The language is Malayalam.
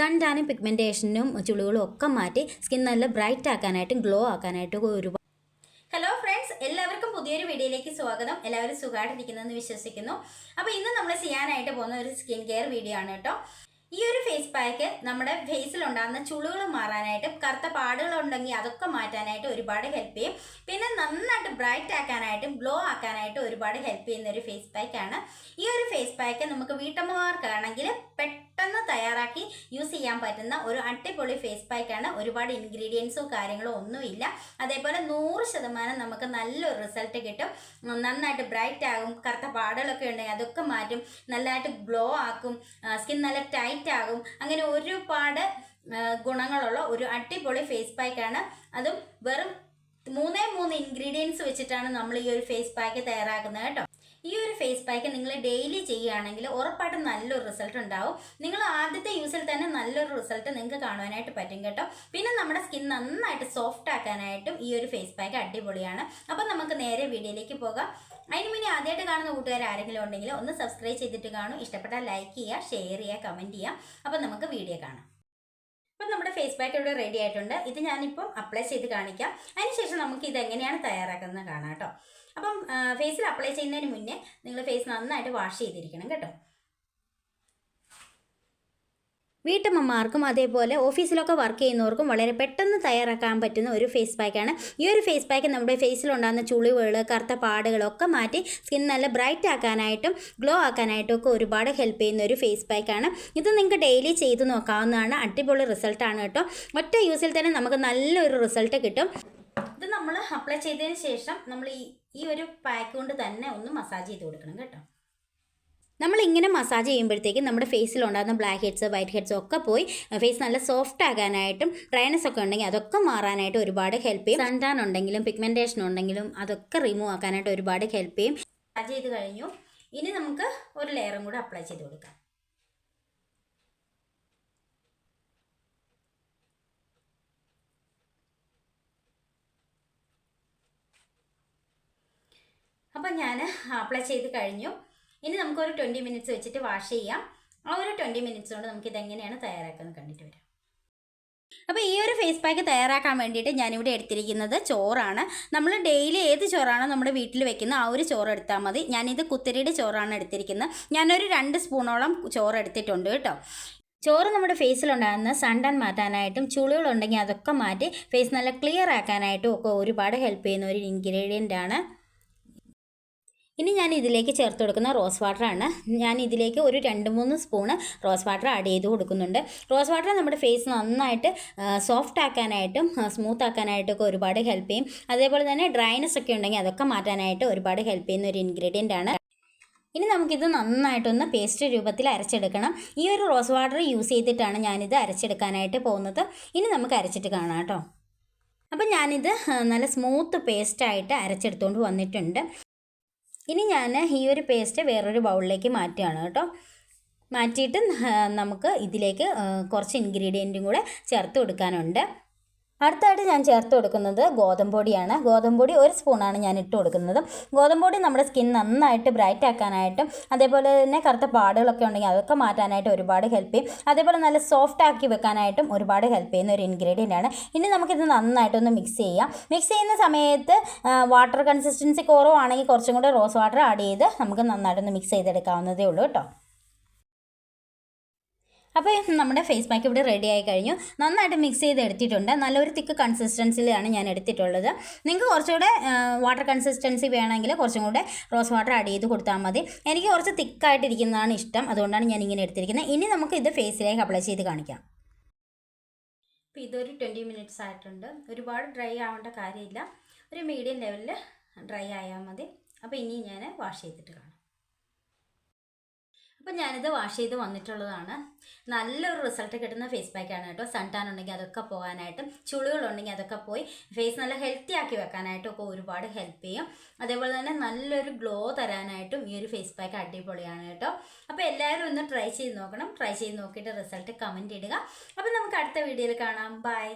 സൺ ടാനും പിഗ്മെന്റേഷനും ചുളികളും ഒക്കെ മാറ്റി സ്കിൻ നല്ല ബ്രൈറ്റ് ആക്കാനായിട്ടും ഗ്ലോ ആക്കാനായിട്ടും ഒരുപാട് ഹലോ ഫ്രണ്ട്സ് എല്ലാവർക്കും പുതിയൊരു വീഡിയോയിലേക്ക് സ്വാഗതം. എല്ലാവരും സുഖമായിട്ടിരിക്കുന്നതെന്ന് വിശ്വസിക്കുന്നു. അപ്പോൾ ഇന്ന് നമ്മൾ ചെയ്യാനായിട്ട് പോകുന്ന ഒരു സ്കിൻ കെയർ വീഡിയോ ആണ് കേട്ടോ. ഈ ഒരു ഫേസ് പാക്ക് നമ്മുടെ ഫേസിൽ ഉണ്ടാകുന്ന ചുളികൾ മാറാനായിട്ടും കറുത്ത പാടുകളുണ്ടെങ്കിൽ അതൊക്കെ മാറ്റാനായിട്ട് ഒരുപാട് ഹെൽപ്പ് ചെയ്യും. പിന്നെ നന്നായിട്ട് ബ്രൈറ്റ് ആക്കാനായിട്ടും ഗ്ലോ ആക്കാനായിട്ടും ഒരുപാട് ഹെൽപ്പ് ചെയ്യുന്ന ഒരു ഫേസ് പാക്കാണ് ഈ ഒരു ഫേസ് പാക്ക് നമുക്ക് വീട്ടമ്മമാർക്കാണെങ്കിൽ പെട്ടെന്ന് തയ്യാറാക്കി യൂസ് ചെയ്യാൻ പറ്റുന്ന ഒരു അടിപൊളി ഫേസ് പാക്കാണ് ഒരുപാട് ഇൻഗ്രീഡിയൻസോ കാര്യങ്ങളോ ഒന്നുമില്ല അതേപോലെ നൂറ് ശതമാനം നമുക്ക് നല്ലൊരു റിസൾട്ട് കിട്ടും. നന്നായിട്ട് ബ്രൈറ്റ് ആകും. കറുത്ത പാടുകളൊക്കെ ഉണ്ടെങ്കിൽ അതൊക്കെ മാറ്റും. നല്ലതായിട്ട് ഗ്ലോ ആക്കും. സ്കിൻ നല്ല ടൈറ്റ് ആകും. അങ്ങനെ ഒരുപാട് ഗുണങ്ങളുള്ള ഒരു അടിപൊളി ഫേസ് പാക്കാണ് അതും വെറും മൂന്നേ മൂന്ന് ഇൻഗ്രീഡിയൻസ് വെച്ചിട്ടാണ് നമ്മൾ ഈ ഒരു ഫേസ് പാക്ക് തയ്യാറാക്കുന്നത് കേട്ടോ. ഈ ഒരു ഫേസ് പാക്ക് നിങ്ങൾ ഡെയിലി ചെയ്യുകയാണെങ്കിൽ ഉറപ്പായിട്ടും നല്ലൊരു റിസൾട്ട് ഉണ്ടാവും. നിങ്ങൾ ആദ്യത്തെ യൂസിൽ തന്നെ നല്ലൊരു റിസൾട്ട് നിങ്ങൾക്ക് കാണുവാനായിട്ട് പറ്റും കേട്ടോ. പിന്നെ നമ്മുടെ സ്കിൻ നന്നായിട്ട് സോഫ്റ്റ് ആക്കാനായിട്ടും ഈ ഒരു ഫേസ് പാക്ക് അടിപൊളിയാണ്. അപ്പോൾ നമുക്ക് നേരെ വീഡിയോയിലേക്ക് പോകാം. അതിന് മുന്നേ ആദ്യമായിട്ട് കാണുന്ന കൂട്ടുകാർ ആരെങ്കിലും ഉണ്ടെങ്കിൽ ഒന്ന് സബ്സ്ക്രൈബ് ചെയ്തിട്ട് കാണും. ഇഷ്ടപ്പെട്ടാൽ ലൈക്ക് ചെയ്യുക ഷെയർ ചെയ്യുക കമന്റ് ചെയ്യുക. അപ്പോൾ നമുക്ക് വീഡിയോ കാണാം. അപ്പം നമ്മുടെ ഫേസ് പാക്ക് ഇവിടെ റെഡി ആയിട്ടുണ്ട്. ഇത് ഞാനിപ്പം അപ്ലൈ ചെയ്ത് കാണിക്കാം. അതിനുശേഷം നമുക്ക് ഇത് എങ്ങനെയാണ് തയ്യാറാക്കുന്നത് കാണാം കേട്ടോ. അപ്പം ഫേസിൽ അപ്ലൈ ചെയ്യുന്നതിന് മുന്നേ നിങ്ങൾ ഫേസ് നന്നായിട്ട് വാഷ് ചെയ്തിരിക്കണം കേട്ടോ. വീട്ടമ്മമാർക്കും അതേപോലെ ഓഫീസിലൊക്കെ വർക്ക് ചെയ്യുന്നവർക്കും വളരെ പെട്ടെന്ന് തയ്യാറാക്കാൻ പറ്റുന്ന ഒരു ഫേസ് പാക്കാണ് ഈ ഒരു ഫേസ് പാക്ക് നമ്മുടെ ഫേസിലുണ്ടാകുന്ന ചുളിവുകൾ കറുത്ത പാടുകളൊക്കെ മാറ്റി സ്കിൻ നല്ല ബ്രൈറ്റ് ആക്കാനായിട്ടും ഗ്ലോ ആക്കാനായിട്ടും ഒക്കെ ഒരുപാട് ഹെൽപ്പ് ചെയ്യുന്ന ഒരു ഫേസ് പാക്കാണ് ഇത് നിങ്ങൾക്ക് ഡെയിലി ചെയ്ത് നോക്കാവുന്നതാണ്. അടിപൊളി റിസൾട്ടാണ് കേട്ടോ. ഒറ്റ യൂസിൽ തന്നെ നമുക്ക് നല്ലൊരു റിസൾട്ട് കിട്ടും. ഇത് നമ്മൾ അപ്ലൈ ചെയ്തതിന് ശേഷം നമ്മൾ ഈ ഈ ഒരു പാക്ക് കൊണ്ട് തന്നെ ഒന്ന് മസാജ് ചെയ്ത് കൊടുക്കണം കേട്ടോ. നമ്മൾ ഇങ്ങനെ മസാജ് ചെയ്യുമ്പോഴത്തേക്കും നമ്മുടെ ഫേസിൽ ഉണ്ടാകുന്ന ബ്ലാക്ക് ഹെഡ്സ് വൈറ്റ് ഹെഡ്സ് ഒക്കെ പോയി ഫേസ് നല്ല സോഫ്റ്റ് ആകാനായിട്ടും ഡ്രൈനസ് ഒക്കെ ഉണ്ടെങ്കിൽ അതൊക്കെ മാറാനായിട്ട് ഒരുപാട് ഹെൽപ്പ് ചെയ്യും. സൺടാൻ ഉണ്ടെങ്കിലും പിഗ്മെന്റേഷൻ ഉണ്ടെങ്കിലും അതൊക്കെ റിമൂവ് ആക്കാനായിട്ട് ഒരുപാട് ഹെൽപ്പ് ചെയ്യും. മസാജ് ചെയ്ത് കഴിഞ്ഞു. ഇനി നമുക്ക് ഒരു ലെയറും കൂടെ അപ്ലൈ ചെയ്ത് കൊടുക്കാം. അപ്പം ഞാൻ അപ്ലൈ ചെയ്ത് കഴിഞ്ഞു. ഇനി നമുക്കൊരു ട്വന്റി മിനിറ്റ്സ് വെച്ചിട്ട് വാഷ് ചെയ്യാം. ആ ഒരു ട്വന്റി മിനിറ്റ്സ് കൊണ്ട് നമുക്ക് ഇതെങ്ങനെയാണ് തയ്യാറാക്കുന്നത് കണ്ടിട്ട് വരാം. അപ്പോൾ ഈ ഒരു ഫേസ് പാക്ക് തയ്യാറാക്കാൻ വേണ്ടിയിട്ട് ഞാനിവിടെ എടുത്തിരിക്കുന്നത് ചോറാണ്. നമ്മൾ ഡെയിലി ഏത് ചോറാണോ നമ്മുടെ വീട്ടിൽ വെക്കുന്ന ആ ഒരു ചോറ് എടുത്താൽ മതി. ഞാനിത് കുത്തിരിയുടെ ചോറാണ് എടുത്തിരിക്കുന്നത്. ഞാനൊരു രണ്ട് സ്പൂണോളം ചോറ് എടുത്തിട്ടുണ്ട് കേട്ടോ. ചോറ് നമ്മുടെ ഫേസിലുണ്ടാകുന്ന സൺടാൻ മാറ്റാനായിട്ടും ചുളികളുണ്ടെങ്കിൽ അതൊക്കെ മാറ്റി ഫേസ് നല്ല ക്ലിയർ ആക്കാനായിട്ടും ഒക്കെ ഒരുപാട് ഹെൽപ്പ് ചെയ്യുന്ന ഒരു ഇൻഗ്രീഡിയന്റ് ആണ്. ഇനി ഞാൻ ഇതിലേക്ക് ചേർത്ത് കൊടുക്കുന്ന റോസ് വാട്ടറാണ് ഞാൻ ഇതിലേക്ക് ഒരു രണ്ട് മൂന്ന് സ്പൂണ് റോസ് വാട്ടർ ആഡ് ചെയ്ത് കൊടുക്കുന്നുണ്ട്. റോസ് വാട്ടർ നമ്മുടെ ഫേസ് നന്നായിട്ട് സോഫ്റ്റ് ആക്കാനായിട്ടും സ്മൂത്ത് ആക്കാനായിട്ടൊക്കെ ഒരുപാട് ഹെൽപ്പ് ചെയ്യും. അതേപോലെ തന്നെ ഡ്രൈനസ് ഒക്കെ ഉണ്ടെങ്കിൽ അതൊക്കെ മാറ്റാനായിട്ട് ഒരുപാട് ഹെൽപ്പ് ചെയ്യുന്ന ഒരു ഇൻഗ്രീഡിയന്റ് ആണ്. ഇനി നമുക്കിത് നന്നായിട്ടൊന്ന് പേസ്റ്റ് രൂപത്തിൽ അരച്ചെടുക്കണം. ഈ ഒരു റോസ് വാട്ടർ യൂസ് ചെയ്തിട്ടാണ് ഞാനിത് അരച്ചെടുക്കാനായിട്ട് പോകുന്നത്. ഇനി നമുക്ക് അരച്ചിട്ട് കാണാം കേട്ടോ. അപ്പം ഞാനിത് നല്ല സ്മൂത്ത് പേസ്റ്റായിട്ട് അരച്ചെടുത്തുകൊണ്ട് വന്നിട്ടുണ്ട്. ഇനി ഞാൻ ഈ ഒരു പേസ്റ്റ് വേറൊരു ബൗളിലേക്ക് മാറ്റുകയാണ് കേട്ടോ. മാറ്റിയിട്ട് നമുക്ക് ഇതിലേക്ക് കുറച്ച് ഇൻഗ്രീഡിയന്റും കൂടെ ചേർത്ത് കൊടുക്കാനുണ്ട്. അടുത്തായിട്ട് ഞാൻ ചേർത്ത് കൊടുക്കുന്നത് ഗോതമ്പ് പൊടിയാണ് ഗോതമ്പ് പൊടി ഒരു സ്പൂണാണ് ഞാൻ ഇട്ട് കൊടുക്കുന്നത്. ഗോതമ്പ് പൊടി നമ്മുടെ സ്കിൻ നന്നായിട്ട് ബ്രൈറ്റ് ആക്കാനായിട്ടും അതേപോലെ തന്നെ കറുത്ത പാടുകളൊക്കെ ഉണ്ടെങ്കിൽ അതൊക്കെ മാറ്റാനായിട്ട് ഒരുപാട് ഹെൽപ്പ് ചെയ്യും. അതേപോലെ നല്ല സോഫ്റ്റ് ആക്കി വെക്കാനായിട്ടും ഒരുപാട് ഹെൽപ്പ് ചെയ്യുന്ന ഒരു ഇൻഗ്രീഡിയന്റ് ആണ്. ഇനി നമുക്കിത് നന്നായിട്ടൊന്ന് മിക്സ് ചെയ്യാം. മിക്സ് ചെയ്യുന്ന സമയത്ത് വാട്ടർ കൺസിസ്റ്റൻസി കുറവാണെങ്കിൽ കുറച്ചും കൂടെ റോസ് വാട്ടർ ആഡ് ചെയ്ത് നമുക്ക് നന്നായിട്ടൊന്ന് മിക്സ് ചെയ്തെടുക്കാവുന്നതേ ഉള്ളൂ കേട്ടോ. അപ്പോൾ നമ്മുടെ ഫേസ് പാക്ക് ഇവിടെ റെഡി ആയി കഴിഞ്ഞു. നന്നായിട്ട് മിക്സ് ചെയ്ത് എടുത്തിട്ടുണ്ട്. നല്ലൊരു തിക്ക് കൺസിസ്റ്റൻസിലാണ് ഞാൻ എടുത്തിട്ടുള്ളത്. നിങ്ങൾക്ക് കുറച്ചുകൂടെ വാട്ടർ കൺസിസ്റ്റൻസി വേണമെങ്കിൽ കുറച്ചും കൂടെ റോസ് വാട്ടർ ആഡ് ചെയ്ത് കൊടുത്താൽ മതി. എനിക്ക് കുറച്ച് തിക്കായിട്ടിരിക്കുന്നതാണ് ഇഷ്ടം. അതുകൊണ്ടാണ് ഞാൻ ഇങ്ങനെ എടുത്തിരിക്കുന്നത്. ഇനി നമുക്ക് ഇത് ഫേസിലേക്ക് അപ്ലൈ ചെയ്ത് കാണിക്കാം. അപ്പോൾ ഇതൊരു ട്വന്റി മിനിറ്റ്സ് ആയിട്ടുണ്ട്. ഒരുപാട് ഡ്രൈ ആവേണ്ട കാര്യമില്ല. ഒരു മീഡിയം ലെവലിൽ ഡ്രൈ ആയാൽ മതി. അപ്പോൾ ഇനി ഞാൻ വാഷ് ചെയ്തിട്ട് കാണാം. അപ്പോൾ ഞാനിത് വാഷ് ചെയ്ത് വന്നിട്ടുള്ളതാണ്. നല്ലൊരു റിസൾട്ട് കിട്ടുന്ന ഫേസ് പാക്കാണ് കേട്ടോ. സൺടാൻ ഉണ്ടെങ്കിൽ അതൊക്കെ പോകാനായിട്ടും ചുളികളുണ്ടെങ്കിൽ അതൊക്കെ പോയി ഫേസ് നല്ല ഹെൽത്തി ആക്കി വെക്കാനായിട്ടും ഒക്കെ ഒരുപാട് ഹെൽപ്പ് ചെയ്യും. അതേപോലെ തന്നെ നല്ലൊരു ഗ്ലോ തരാനായിട്ടും ഈ ഒരു ഫേസ് പാക്ക് അടിപൊളിയാണ് കേട്ടോ. അപ്പോൾ എല്ലാവരും ഒന്ന് ട്രൈ ചെയ്ത് നോക്കണം. ട്രൈ ചെയ്ത് നോക്കിയിട്ട് റിസൾട്ട് കമന്റ് ഇടുക. അപ്പോൾ നമുക്ക് അടുത്ത വീഡിയോയിൽ കാണാം. ബൈ